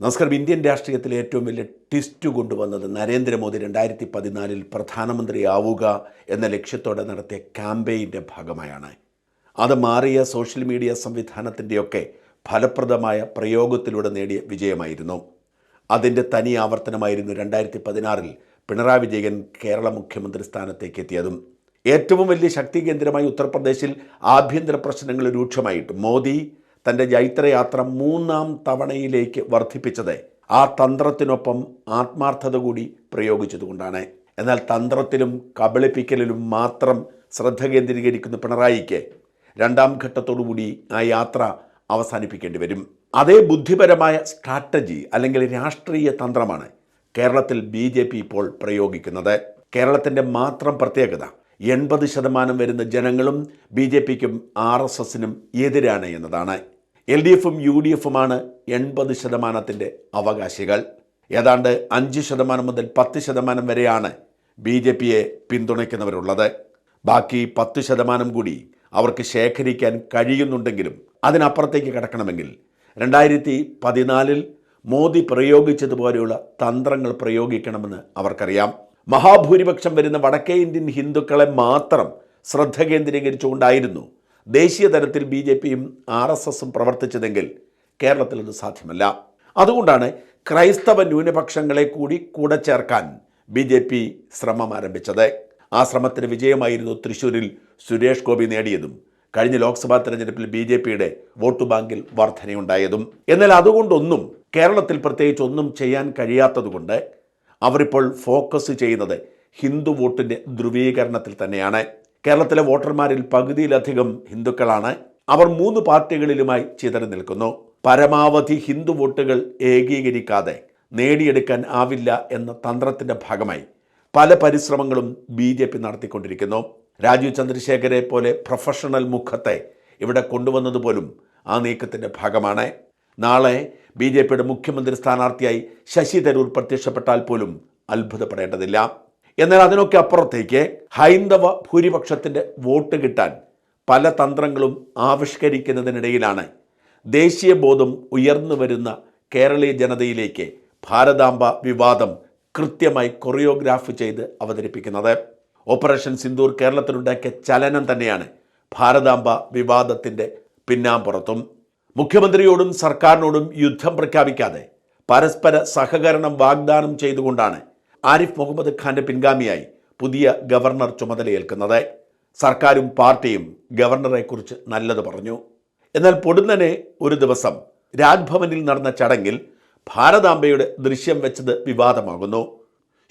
നമസ്കാരം. ഇന്ത്യൻ രാഷ്ട്രീയത്തിലെ ഏറ്റവും വലിയ ട്വിസ്റ്റ് കൊണ്ടുവന്നത് നരേന്ദ്രമോദി രണ്ടായിരത്തി പതിനാലിൽ പ്രധാനമന്ത്രിയാവുക എന്ന ലക്ഷ്യത്തോടെ നടത്തിയ ക്യാമ്പയിന്റെ ഭാഗമായാണ്. അത് മാറിയ സോഷ്യൽ മീഡിയ സംവിധാനത്തിന്റെയൊക്കെ ഫലപ്രദമായ പ്രയോഗത്തിലൂടെ നേടിയ വിജയമായിരുന്നു. അതിന്റെ തനി ആവർത്തനമായിരുന്നു രണ്ടായിരത്തി പതിനാറിൽ പിണറായി വിജയൻ കേരള മുഖ്യമന്ത്രി സ്ഥാനത്തേക്ക് എത്തിയതും ഏറ്റവും വലിയ ശക്തി കേന്ദ്രമായി ഉത്തർപ്രദേശിൽ ആഭ്യന്തര പ്രശ്നങ്ങൾ രൂക്ഷമായിട്ട് മോദി തന്റെ ജൈത്രയാത്ര മൂന്നാം തവണയിലേക്ക് വർദ്ധിപ്പിച്ചത് ആ തന്ത്രത്തിനൊപ്പം ആത്മാർത്ഥത കൂടി പ്രയോഗിച്ചതുകൊണ്ടാണ്. എന്നാൽ തന്ത്രത്തിലും കബളിപ്പിക്കലിലും മാത്രം ശ്രദ്ധ കേന്ദ്രീകരിക്കുന്ന പിണറായിക്ക് രണ്ടാം ഘട്ടത്തോടുകൂടി ആ യാത്ര അവസാനിപ്പിക്കേണ്ടി വരും. അതേ ബുദ്ധിപരമായ സ്ട്രാറ്റജി അല്ലെങ്കിൽ രാഷ്ട്രീയ തന്ത്രമാണ് കേരളത്തിൽ ബി ഇപ്പോൾ പ്രയോഗിക്കുന്നത്. കേരളത്തിന്റെ മാത്രം പ്രത്യേകത എൺപത് ശതമാനം വരുന്ന ജനങ്ങളും ബി ജെ പിക്കും ആർ എസ് എസിനും എതിരാണ് എന്നതാണ്. എൽ ഡി എഫും യു ഡി എഫുമാണ് എൺപത് ശതമാനത്തിന്റെ അവകാശികൾ. ഏതാണ്ട് അഞ്ച് ശതമാനം മുതൽ പത്ത് ശതമാനം വരെയാണ് ബി ജെ പിയെ പിന്തുണയ്ക്കുന്നവരുള്ളത്. ബാക്കി പത്ത് ശതമാനം കൂടി അവർക്ക് ശേഖരിക്കാൻ കഴിയുന്നുണ്ടെങ്കിലും അതിനപ്പുറത്തേക്ക് കടക്കണമെങ്കിൽ രണ്ടായിരത്തി പതിനാലിൽ മോദി പ്രയോഗിച്ചതുപോലെയുള്ള തന്ത്രങ്ങൾ പ്രയോഗിക്കണമെന്ന് അവർക്കറിയാം. മഹാഭൂരിപക്ഷം വരുന്ന വടക്കേ ഇന്ത്യൻ ഹിന്ദുക്കളെ മാത്രം ശ്രദ്ധ കേന്ദ്രീകരിച്ചുകൊണ്ടായിരുന്നു ദേശീയ തലത്തിൽ ബി ജെ പിയും ആർ എസ് എസും പ്രവർത്തിച്ചതെങ്കിൽ കേരളത്തിൽ അത് സാധ്യമല്ല. അതുകൊണ്ടാണ് ക്രൈസ്തവ ന്യൂനപക്ഷങ്ങളെ കൂടി കൂടെ ചേർക്കാൻ ബി ജെ പി ശ്രമം ആരംഭിച്ചത്. ആ ശ്രമത്തിന് വിജയമായിരുന്നു തൃശ്ശൂരിൽ സുരേഷ് ഗോപി നേടിയതും കഴിഞ്ഞ ലോക്സഭാ തെരഞ്ഞെടുപ്പിൽ ബി ജെ പിയുടെ വോട്ട് ബാങ്കിൽ വർധനയുണ്ടായതും. എന്നാൽ അതുകൊണ്ടൊന്നും കേരളത്തിൽ പ്രത്യേകിച്ച് ഒന്നും ചെയ്യാൻ കഴിയാത്തതുകൊണ്ട് അവരിപ്പോൾ ഫോക്കസ് ചെയ്യുന്നത് ഹിന്ദു വോട്ടിന്റെ ധ്രുവീകരണത്തിൽ തന്നെയാണ്. കേരളത്തിലെ വോട്ടർമാരിൽ പകുതിയിലധികം ഹിന്ദുക്കളാണ്. അവർ മൂന്ന് പാർട്ടികളിലുമായി ചിതറി നിൽക്കുന്നു. പരമാവധി ഹിന്ദു വോട്ടുകൾ ഏകീകരിക്കാതെ നേടിയെടുക്കാൻ ആവില്ല എന്ന തന്ത്രത്തിന്റെ ഭാഗമായി പല പരിശ്രമങ്ങളും ബി ജെ പി നടത്തിക്കൊണ്ടിരിക്കുന്നു. രാജീവ് ചന്ദ്രശേഖരെ പോലെ പ്രൊഫഷണൽ മുഖത്തെ ഇവിടെ കൊണ്ടുവന്നതുപോലും ആ നീക്കത്തിന്റെ ഭാഗമാണ്. നാളെ ബി ജെ പിയുടെ മുഖ്യമന്ത്രി സ്ഥാനാർത്ഥിയായി ശശി തരൂർ പ്രത്യക്ഷപ്പെട്ടാൽ പോലും അത്ഭുതപ്പെടേണ്ടതില്ല. എന്നാൽ അതിനൊക്കെ അപ്പുറത്തേക്ക് ഹൈന്ദവ ഭൂരിപക്ഷത്തിന്റെ വോട്ട് കിട്ടാൻ പല തന്ത്രങ്ങളും ആവിഷ്കരിക്കുന്നതിനിടയിലാണ് ദേശീയ ബോധം ഉയർന്നു വരുന്ന കേരളീയ ജനതയിലേക്ക് ഭാരതാംബ വിവാദം കൃത്യമായി കൊറിയോഗ്രാഫ് ചെയ്ത് അവതരിപ്പിക്കുന്നത്. ഓപ്പറേഷൻ സിന്ദൂർ കേരളത്തിലുണ്ടാക്കിയ ചലനം തന്നെയാണ് ഭാരതാംബ വിവാദത്തിന്റെ പിന്നാമ്പുറത്തും. മുഖ്യമന്ത്രിയോടും സർക്കാരിനോടും യുദ്ധം പ്രഖ്യാപിക്കാതെ പരസ്പര സഹകരണം വാഗ്ദാനം ചെയ്തുകൊണ്ടാണ് ആരിഫ് മുഹമ്മദ് ഖാന്റെ പിൻഗാമിയായി പുതിയ ഗവർണർ ചുമതലയേൽക്കുന്നത്. സർക്കാരും പാർട്ടിയും ഗവർണറെക്കുറിച്ച് നല്ലത് പറഞ്ഞു. എന്നാൽ പൊടുന്നനെ ഒരു ദിവസം രാജ്ഭവനിൽ നടന്ന ചടങ്ങിൽ ഭാരതാംബയുടെ ദൃശ്യം വെച്ചത് വിവാദമാകുന്നു.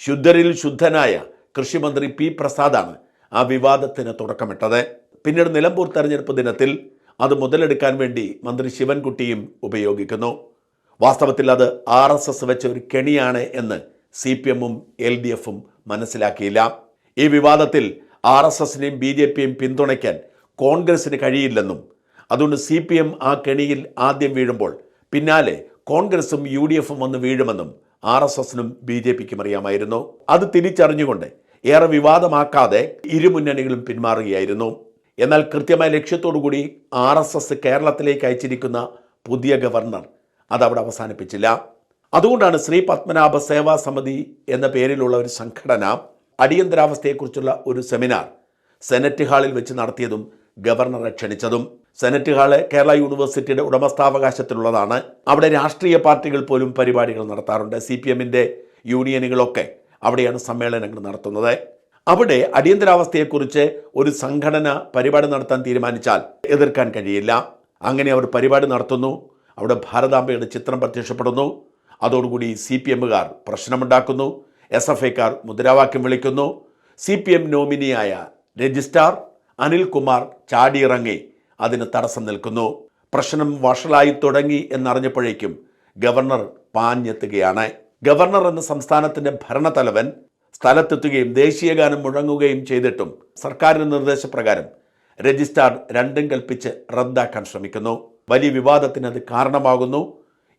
ശുദ്ധരിൽ ശുദ്ധനായ കൃഷിമന്ത്രി പി പ്രസാദാണ് ആ വിവാദത്തിന് തുടക്കമിട്ടത്. പിന്നീട് നിലമ്പൂർ തെരഞ്ഞെടുപ്പ് ദിനത്തിൽ അത് മുതലെടുക്കാൻ വേണ്ടി മന്ത്രി ശിവൻകുട്ടിയും ഉപയോഗിക്കുന്നു. വാസ്തവത്തിൽ അത് ആർ എസ് എസ് വെച്ച ഒരു കെണിയാണ് എന്ന് സി പി എമ്മും എൽ ഡി എഫും മനസ്സിലാക്കിയില്ല. ഈ വിവാദത്തിൽ ആർ എസ് എസിനെയും ബി ജെ പിയും പിന്തുണയ്ക്കാൻ കോൺഗ്രസിന് കഴിയില്ലെന്നും അതുകൊണ്ട് സി പി എം ആ കെണിയിൽ ആദ്യം വീഴുമ്പോൾ പിന്നാലെ കോൺഗ്രസും യു ഡി എഫും വന്ന് വീഴുമെന്നും ആർ എസ് എസിനും ബി ജെ പിക്കും അറിയാമായിരുന്നു. അത് തിരിച്ചറിഞ്ഞുകൊണ്ട് ഏറെ വിവാദമാക്കാതെ ഇരുമുന്നണികളും പിന്മാറുകയായിരുന്നു. എന്നാൽ കൃത്യമായ ലക്ഷ്യത്തോടുകൂടി ആർ എസ് എസ് കേരളത്തിലേക്ക് അയച്ചിരിക്കുന്ന പുതിയ ഗവർണർ അതവിടെ അവസാനിപ്പിച്ചില്ല. അതുകൊണ്ടാണ് ശ്രീ പത്മനാഭ സേവാ സമിതി എന്ന പേരിലുള്ള ഒരു സംഘടന അടിയന്തരാവസ്ഥയെക്കുറിച്ചുള്ള ഒരു സെമിനാർ സെനറ്റ് ഹാളിൽ വെച്ച് നടത്തിയതും ഗവർണറെ ക്ഷണിച്ചതും. സെനറ്റ് ഹാൾ കേരള യൂണിവേഴ്സിറ്റിയുടെ ഉടമസ്ഥാവകാശത്തിലുള്ളതാണ്. അവിടെ രാഷ്ട്രീയ പാർട്ടികൾ പോലും പരിപാടികൾ നടത്താറുണ്ട്. സി പി എമ്മിന്റെ യൂണിയനുകളൊക്കെ അവിടെയാണ് സമ്മേളനങ്ങൾ നടത്തുന്നത്. അവിടെ അടിയന്തരാവസ്ഥയെക്കുറിച്ച് ഒരു സംഘടന പരിപാടി നടത്താൻ തീരുമാനിച്ചാൽ എതിർക്കാൻ കഴിയില്ല. അങ്ങനെ അവർ പരിപാടി നടത്തുന്നു. അവിടെ ഭാരതാംബയുടെ ചിത്രം പ്രത്യക്ഷപ്പെടുന്നു. അതോടുകൂടി സി പി എമ്മുകാർ പ്രശ്നമുണ്ടാക്കുന്നു. എസ് എഫ് ഐക്കാർ മുദ്രാവാക്യം വിളിക്കുന്നു. സി പി എം നോമിനിയായ രജിസ്ട്രാർ അനിൽകുമാർ ചാടിയിറങ്ങി അതിന് തടസ്സം നിൽക്കുന്നു. പ്രശ്നം വഷളായി തുടങ്ങി എന്നറിഞ്ഞപ്പോഴേക്കും ഗവർണർ പാഞ്ഞെത്തുകയാണ്. ഗവർണർ എന്ന സംസ്ഥാനത്തിന്റെ ഭരണത്തലവൻ സ്ഥലത്തെത്തുകയും ദേശീയഗാനം മുഴങ്ങുകയും ചെയ്തിട്ടും സർക്കാരിന്റെ നിർദ്ദേശപ്രകാരം രജിസ്ട്രാർ രണ്ടും കൽപ്പിച്ച് റദ്ദാക്കാൻ ശ്രമിക്കുന്നു. വലിയ വിവാദത്തിന് അത് കാരണമാകുന്നു.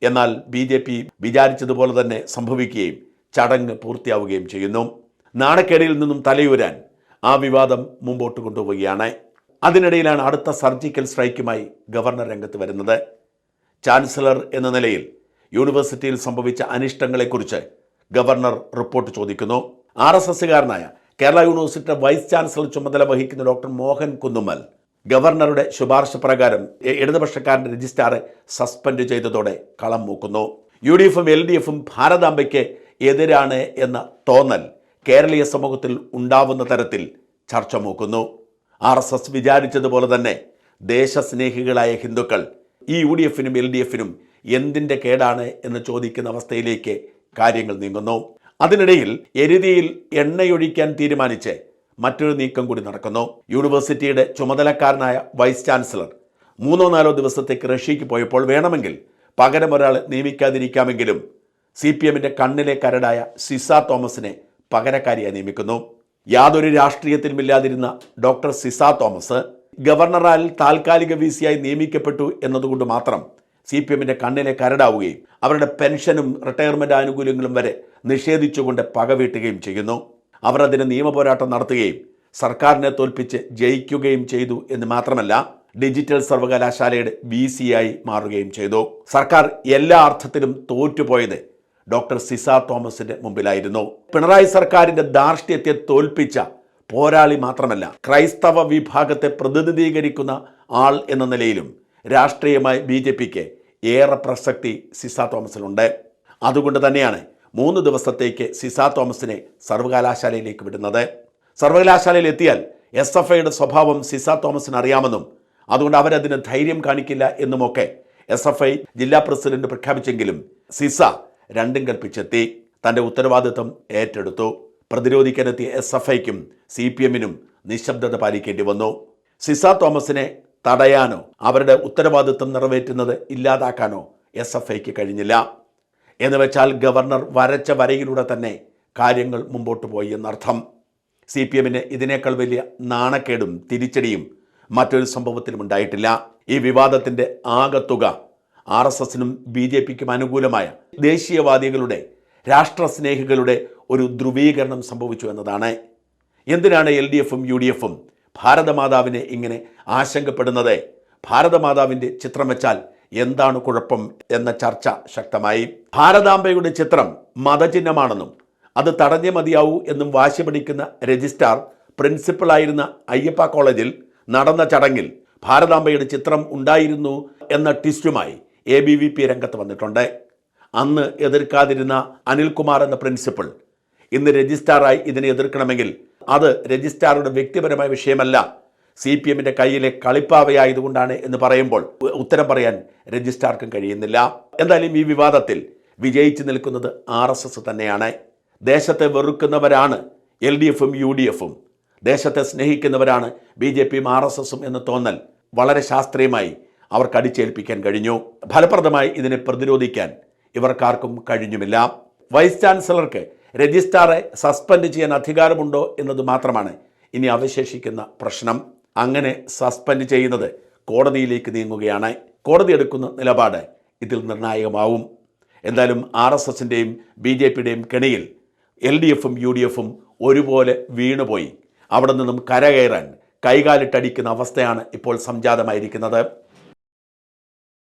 എന്നാൽ ബി ജെ പി വിചാരിച്ചതുപോലെ തന്നെ സംഭവിക്കുകയും ചടങ്ങ് പൂർത്തിയാവുകയും ചെയ്യുന്നു. നാണക്കേടിൽ നിന്നും തലയൂരാൻ ആ വിവാദം മുമ്പോട്ട് കൊണ്ടുപോവുകയാണ്. അതിനിടയിലാണ് അടുത്ത സർജിക്കൽ സ്ട്രൈക്കുമായി ഗവർണർ രംഗത്ത് വരുന്നത്. ചാൻസലർ എന്ന നിലയിൽ യൂണിവേഴ്സിറ്റിയിൽ സംഭവിച്ച അനിഷ്ടങ്ങളെക്കുറിച്ച് ഗവർണർ റിപ്പോർട്ട് ചോദിക്കുന്നു. ആർ എസ് എസ്സുകാരനായ കേരള യൂണിവേഴ്സിറ്റിയുടെ വൈസ് ചാൻസലർ ചുമതല വഹിക്കുന്ന ഡോക്ടർ മോഹൻ കുന്നുമ്മൽ ഗവർണറുടെ ശുപാർശ പ്രകാരം ഇടതുപക്ഷക്കാരന്റെ രജിസ്ട്രാറെ സസ്പെൻഡ് ചെയ്തതോടെ കളം മൂക്കുന്നു. യു ഡി എഫും എൽ ഡി എഫും ഭാരതാംബയ്ക്ക് എതിരാണ് എന്ന തോന്നൽ കേരളീയ സമൂഹത്തിൽ ഉണ്ടാവുന്ന തരത്തിൽ ചർച്ച മൂക്കുന്നു. ആർ എസ് എസ് വിചാരിച്ചതുപോലെ തന്നെ ദേശസ്നേഹികളായ ഹിന്ദുക്കൾ ഈ യു ഡി എഫിനും എൽ ഡി എഫിനും എന്തിന്റെ കേടാണ് എന്ന് ചോദിക്കുന്ന അവസ്ഥയിലേക്ക് കാര്യങ്ങൾ നീങ്ങുന്നു. അതിനിടയിൽ എരുതിയിൽ എണ്ണയൊഴിക്കാൻ തീരുമാനിച്ച് മറ്റൊരു നീക്കം കൂടി നടക്കുന്നു. യൂണിവേഴ്സിറ്റിയുടെ ചുമതലക്കാരനായ വൈസ് ചാൻസലർ മൂന്നോ നാലോ ദിവസത്തേക്ക് റഷ്യയ്ക്ക് പോയപ്പോൾ വേണമെങ്കിൽ പകരം ഒരാളെ നിയമിക്കാതിരിക്കാമെങ്കിലും സി പി എമ്മിന്റെ കണ്ണിലെ കരടായ സിസ തോമസിനെ പകരക്കാരിയായി നിയമിക്കുന്നു. യാതൊരു രാഷ്ട്രീയത്തിനുമില്ലാതിരുന്ന ഡോക്ടർ സിസ തോമസ് ഗവർണറാൽ താൽക്കാലിക വി സിയായി നിയമിക്കപ്പെട്ടു എന്നതുകൊണ്ട് മാത്രം സി പി എമ്മിന്റെ കണ്ണിലെ കരടാവുകയും അവരുടെ പെൻഷനും റിട്ടയർമെന്റ് ആനുകൂല്യങ്ങളും വരെ നിഷേധിച്ചുകൊണ്ട് പകവീട്ടുകയും ചെയ്യുന്നു. അവർ അതിന് നിയമപോരാട്ടം നടത്തുകയും സർക്കാരിനെ തോൽപ്പിച്ച് ജയിക്കുകയും ചെയ്തു എന്ന് മാത്രമല്ല ഡിജിറ്റൽ സർവകലാശാലയുടെ വി സിയായി മാറുകയും ചെയ്തു. സർക്കാർ എല്ലാ അർത്ഥത്തിലും തോറ്റുപോയത് ഡോക്ടർ സിസ തോമസിന്റെ മുമ്പിലായിരുന്നു. പിണറായി സർക്കാരിന്റെ ധാർഷ്ട്യത്തെ തോൽപ്പിച്ച പോരാളി മാത്രമല്ല ക്രൈസ്തവ വിഭാഗത്തെ പ്രതിനിധീകരിക്കുന്ന ആൾ എന്ന നിലയിലും രാഷ്ട്രീയമായി ബി ഏറെ പ്രസക്തി സിസ തോമസിലുണ്ട്. അതുകൊണ്ട് തന്നെയാണ് മൂന്ന് ദിവസത്തേക്ക് സിസ തോമസിനെ സർവകലാശാലയിലേക്ക് വിടുന്നത്. സർവകലാശാലയിൽ എത്തിയാൽ എസ് എഫ് ഐയുടെ സ്വഭാവം സിസ തോമസിന് അറിയാമെന്നും അതുകൊണ്ട് അവരതിന് ധൈര്യം കാണിക്കില്ല എന്നുമൊക്കെ എസ് എഫ് ഐ ജില്ലാ പ്രസിഡന്റ് പ്രഖ്യാപിച്ചെങ്കിലും സിസ രണ്ടും കൽപ്പിച്ചെത്തി. തന്റെ ഉത്തരവാദിത്വം ഏറ്റെടുത്തു. പ്രതിരോധിക്കാനെത്തിയ എസ് എഫ് ഐക്കും സി പി എമ്മിനും നിശബ്ദത പാലിക്കേണ്ടി വന്നു. സിസ തോമസിനെ തടയാനോ അവരുടെ ഉത്തരവാദിത്വം നിറവേറ്റുന്നത് ഇല്ലാതാക്കാനോ എസ് എഫ് ഐക്ക് കഴിഞ്ഞില്ല. എന്ന് വെച്ചാൽ ഗവർണർ വരച്ച വരയിലൂടെ തന്നെ കാര്യങ്ങൾ മുമ്പോട്ട് പോയി എന്നർത്ഥം. സി പി എമ്മിന് ഇതിനേക്കാൾ വലിയ നാണക്കേടും തിരിച്ചടിയും മറ്റൊരു സംഭവത്തിലും ഉണ്ടായിട്ടില്ല. ഈ വിവാദത്തിന്റെ ആകത്തുക ആർ എസ് എസിനും ബി ജെ പിക്കും അനുകൂലമായ ദേശീയവാദികളുടെ രാഷ്ട്രസ്നേഹികളുടെ ഒരു ധ്രുവീകരണം സംഭവിച്ചു എന്നതാണ്. എന്തിനാണ് എൽ ഡി എഫും യു ഡി എഫും ഭാരതമാതാവിനെ ഇങ്ങനെ ആശങ്കപ്പെടുന്നത്? ഭാരതമാതാവിന്റെ ചിത്രം വെച്ചാൽ എന്താണ് കുഴപ്പം എന്ന ചർച്ച ശക്തമായി. ഭാരതാംബയുടെ ചിത്രം മതചിഹ്നമാണെന്നും അത് തടഞ്ഞേ മതിയാവൂ എന്നും വാശി പിടിക്കുന്ന രജിസ്ട്രാർ പ്രിൻസിപ്പളായിരുന്ന അയ്യപ്പ കോളേജിൽ നടന്ന ചടങ്ങിൽ ഭാരതാംബയുടെ ചിത്രം ഉണ്ടായിരുന്നു എന്ന ട്വിസ്റ്റുമായി എ ബി വി പി രംഗത്ത് വന്നിട്ടുണ്ട്. അന്ന് എതിർക്കാതിരുന്ന അനിൽകുമാർ എന്ന പ്രിൻസിപ്പൾ ഇന്ന് രജിസ്ട്രാറായി ഇതിനെ എതിർക്കണമെങ്കിൽ അത് രജിസ്ട്രാറുടെ വ്യക്തിപരമായ വിഷയമല്ല സി പി എമ്മിന്റെ കയ്യിലെ കളിപ്പാവയായതുകൊണ്ടാണ് എന്ന് പറയുമ്പോൾ ഉത്തരം പറയാൻ രജിസ്ട്രാർക്കും കഴിയുന്നില്ല. എന്തായാലും ഈ വിവാദത്തിൽ വിജയിച്ചു നിൽക്കുന്നത് ആർ എസ് എസ് തന്നെയാണ്. ദേശത്തെ വെറുക്കുന്നവരാണ് എൽ ഡി എഫും യു ഡി എഫും. ദേശത്തെ സ്നേഹിക്കുന്നവരാണ് ബി ജെ പിയും ആർ എസ് എസും എന്ന് തോന്നൽ വളരെ ശാസ്ത്രീയമായി അവർക്ക് അടിച്ചേൽപ്പിക്കാൻ കഴിഞ്ഞു. ഫലപ്രദമായി ഇതിനെ പ്രതിരോധിക്കാൻ ഇവർക്കാർക്കും കഴിഞ്ഞുമില്ല. വൈസ് ചാൻസലർക്ക് രജിസ്ട്രാറെ സസ്പെൻഡ് ചെയ്യാൻ അധികാരമുണ്ടോ എന്നത് മാത്രമാണ് ഇനി അവശേഷിക്കുന്ന പ്രശ്നം. അങ്ങനെ സസ്പെൻഡ് ചെയ്യുന്നത് കോടതിയിലേക്ക് നീങ്ങുകയാണ്. കോടതി എടുക്കുന്ന നിലപാട് ഇതിൽ നിർണായകമാവും. എന്തായാലും ആർ എസ് എസിന്റെയും ബി ജെ പിയുടെയും കെണിയിൽ എൽ ഡി എഫും യു ഡി എഫും ഒരുപോലെ വീണുപോയി. അവിടെ നിന്നും കരകയറാൻ കൈകാലിട്ടടിക്കുന്ന അവസ്ഥയാണ് ഇപ്പോൾ സംജാതമായിരിക്കുന്നത്.